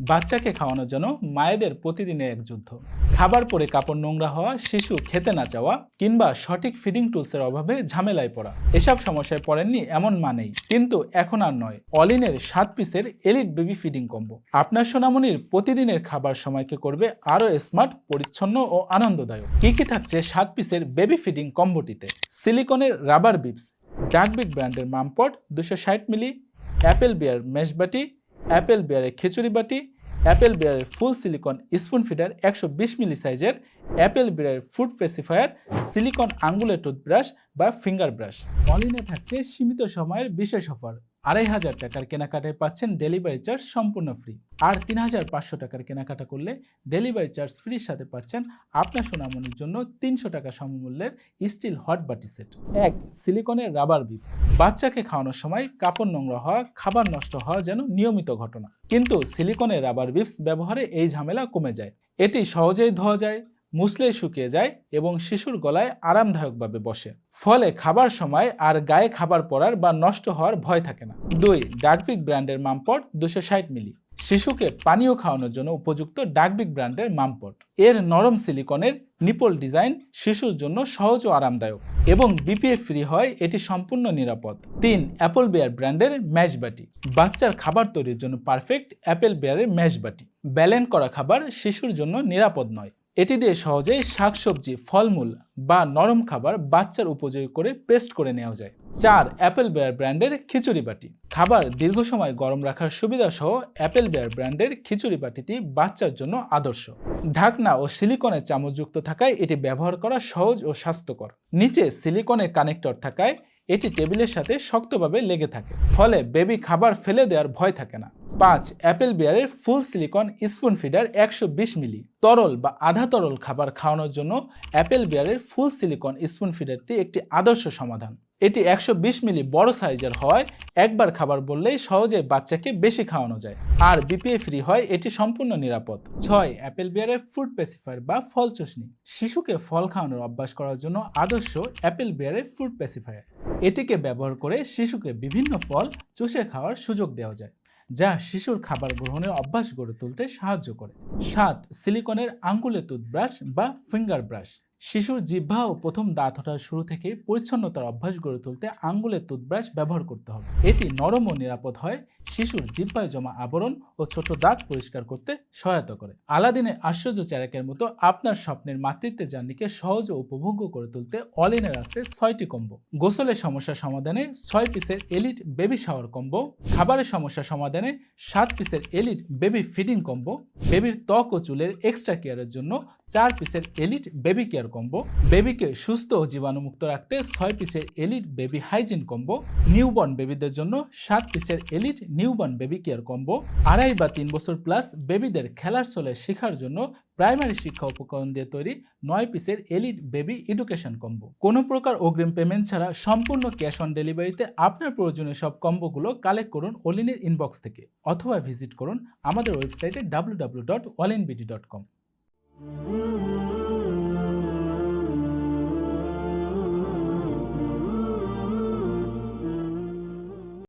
বাচ্চাকে খাওয়ানোর জন্য মায়েদের প্রতিদিনের এক যুদ্ধ। খাবার পরে কাপড় নোংরা হওয়া, শিশু খেতে না চাওয়া কিংবা সঠিক ফিডিং টুলসের অভাবে ঝামেলায় পড়া। এসব সমস্যায় পড়েননি এমন মানেই কিন্তু এখন আর নয়। অলিনের সাত পিসের এলিট বেবি ফিডিং কম্বো আপনার সোনামনির প্রতিদিনের খাবার সময়কে করবে আরও স্মার্ট পরিচ্ছন্ন ও আনন্দদায়ক। কি কি থাকছে সাত পিসের বেবি ফিডিং কম্বোটিতে সিলিকনের রাবার বিপস ডাকবিগ ব্র্যান্ডের মামপট দুশো ষাট মিলি অ্যাপেল বিয়ার মেশ বাটি অ্যাপেল বেয়ারের খিচুড়ি বাটি, অ্যাপেল বেয়ারের ফুল সিলিকন স্পুন ফিডার একশো বিশ মিলি সাইজের, অ্যাপেল বিয়ারের ফুড প্রেসিফায়ার সিলিকন আঙ্গুলের টুথব্রাশ বা ফিঙ্গার ব্রাশ। অলিনে থাকছে সীমিত সময়ের বিশেষ অফার। আড়াই হাজার টাকার কেনাকাটায় পাচ্ছেন ডেলিভারি চার্জ সম্পূর্ণ ফ্রি আর তিন হাজার পাঁচশো টাকার কেনাকাটা করলে ডেলিভারি চার্জ ফ্রির সাথে পাচ্ছেন আপনার সোনামনির জন্য তিনশো টাকা সমমূল্যের স্টিল হট বাটি সেট এক সিলিকনের রাবার বিপস বাচ্চাকে খাওয়ানোর সময় কাপড় নোংরা হওয়া, খাবার নষ্ট হওয়া যেন নিয়মিত ঘটনা। কিন্তু সিলিকনের রাবার বিপস ব্যবহারে এই ঝামেলা কমে যায়। এটি সহজেই ধোয়া যায়। মুসলে শুকিয়ে যায় এবং শিশুর গলায় আরামদায়কভাবে বসে। ফলে খাবার সময় আর গায়ে খাবার পড়ার বা নষ্ট হওয়ার ভয় থাকে না। দুই ডাকবিগ ব্র্যান্ডের মামপট দুশো ষাট মিলি। শিশুকে পানীয় খাওয়ানোর জন্য উপযুক্ত ডাকবিগ ব্র্যান্ডের মামপট। এর নরম সিলিকনের নিপল ডিজাইন শিশুর জন্য সহজ ও আরামদায়ক এবং বিপিএফ ফ্রি হয়, এটি সম্পূর্ণ নিরাপদ। তিন, অ্যাপল বেয়ার ব্র্যান্ডের ম্যাশ বাটি। বাচ্চার খাবার তৈরির জন্য পারফেক্ট অ্যাপেল বেয়ারের ম্যাশ বাটি। ব্যালেন্স করা খাবার শিশুর জন্য নিরাপদ নয়। এটি দিয়ে সহজেই শাকসবজি, ফলমূল বা নরম খাবার বাচ্চার উপযোগী করে পেস্ট করে নেওয়া যায়। চার, অ্যাপেল বেয়ার ব্র্যান্ডের খিচুড়ি বাটি। খাবার দীর্ঘ সময় গরম রাখার সুবিধা সহ অ্যাপেল বেয়ার ব্র্যান্ডের খিচুড়ি বাটিটি বাচ্চার জন্য আদর্শ। ঢাকনা ও সিলিকনের চামচযুক্ত থাকায় এটি ব্যবহার করা সহজ ও স্বাস্থ্যকর। নিচে সিলিকনের কানেক্টর থাকায় এটি টেবিলের সাথে শক্তভাবে লেগে থাকে। ফলে বেবি খাবার ফেলে দেওয়ার ভয় থাকে না। পাঁচ, অ্যাপেল বিয়ারের ফুল সিলিকন স্পুন ফিডার একশো বিশ মিলি। তরল বা আধা তরল খাবার খাওয়ানোর জন্য অ্যাপেল বিয়ারের ফুল সিলিকন স্পুন ফিডারটি একটি আদর্শ সমাধান। এটি একশো বিশ মিলি বড় সাইজের হয়, একবার খাবার বললেই সহজে বাচ্চাকে বেশি খাওয়ানো যায়। আর বিপিএ ফ্রি হয়, এটি সম্পূর্ণ নিরাপদ। ছয়, অ্যাপেল বিয়ারের ফুড পেসিফায়ার বা ফল চুষনি। শিশুকে ফল খাওয়ানোর অভ্যাস করার জন্য আদর্শ অ্যাপেল বিয়ারের ফুড পেসিফায়ার। এটিকে ব্যবহার করে শিশুকে বিভিন্ন ফল চুষে খাওয়ার সুযোগ দেওয়া যায়, যা শিশুর খাবার গ্রহণের অভ্যাস গড়ে তুলতে সাহায্য করে। সাত, সিলিকনের আঙ্গুলে টুথব্রাশ বা ফিঙ্গার ব্রাশ শিশুর জিহ্বা ও প্রথম দাঁত ওঠার শুরু থেকে পরিচ্ছন্নতার অভ্যাস গড়ে তুলতে আঙ্গুলের টুথব্রাশ ব্যবহার করতে হবে। এটি নরম ও নিরাপদ হয়, শিশুর জিহ্বায় জমা আবরণ ও ছোট দাঁত পরিষ্কার করতে সহায়তা করে। আলাদিনের আশ্চর্য চ্যারাকের মতো আপনার স্বপ্নের মাতৃত্বের জার্নিকে সহজ ও উপভোগ্য করে তুলতে অল অলিনের আছে ছয়টি কম্বো। গোসলের সমস্যা সমাধানে ছয় পিসের এলিট বেবি শাওয়ার কম্বো। খাবারের সমস্যা সমাধানে সাত পিসের এলিট বেবি ফিডিং কম্বো। বেবির ত্বক ও চুলের এক্সট্রা কেয়ারের জন্য চার পিসের এলিট বেবি কেয়ার কম্বো, বেবিকে সুস্থ ও জীবাণুমুক্ত রাখতে ছয় পিসের elite baby hygiene combo, newborn বেবিদের জন্য সাত পিসের elite newborn baby care combo, আড়াই বা তিন বছর প্লাস বেবিদের খেলার চলে শেখার জন্য প্রাইমারি শিক্ষা উপকরণ দিয়ে তৈরি নয় পিসের এলিট বেবি এডুকেশন কম্বো। কোনো প্রকার অগ্রিম পেমেন্ট ছাড়া সম্পূর্ণ ক্যাশ অন ডেলিভারিতে আপনার প্রয়োজনীয় সব কম্বোগুলো কালেক্ট করুন অলিনের ইনবক্স থেকে, অথবা ভিজিট করুন আমাদের ওয়েবসাইটে W W dot dot com Mm-hmm.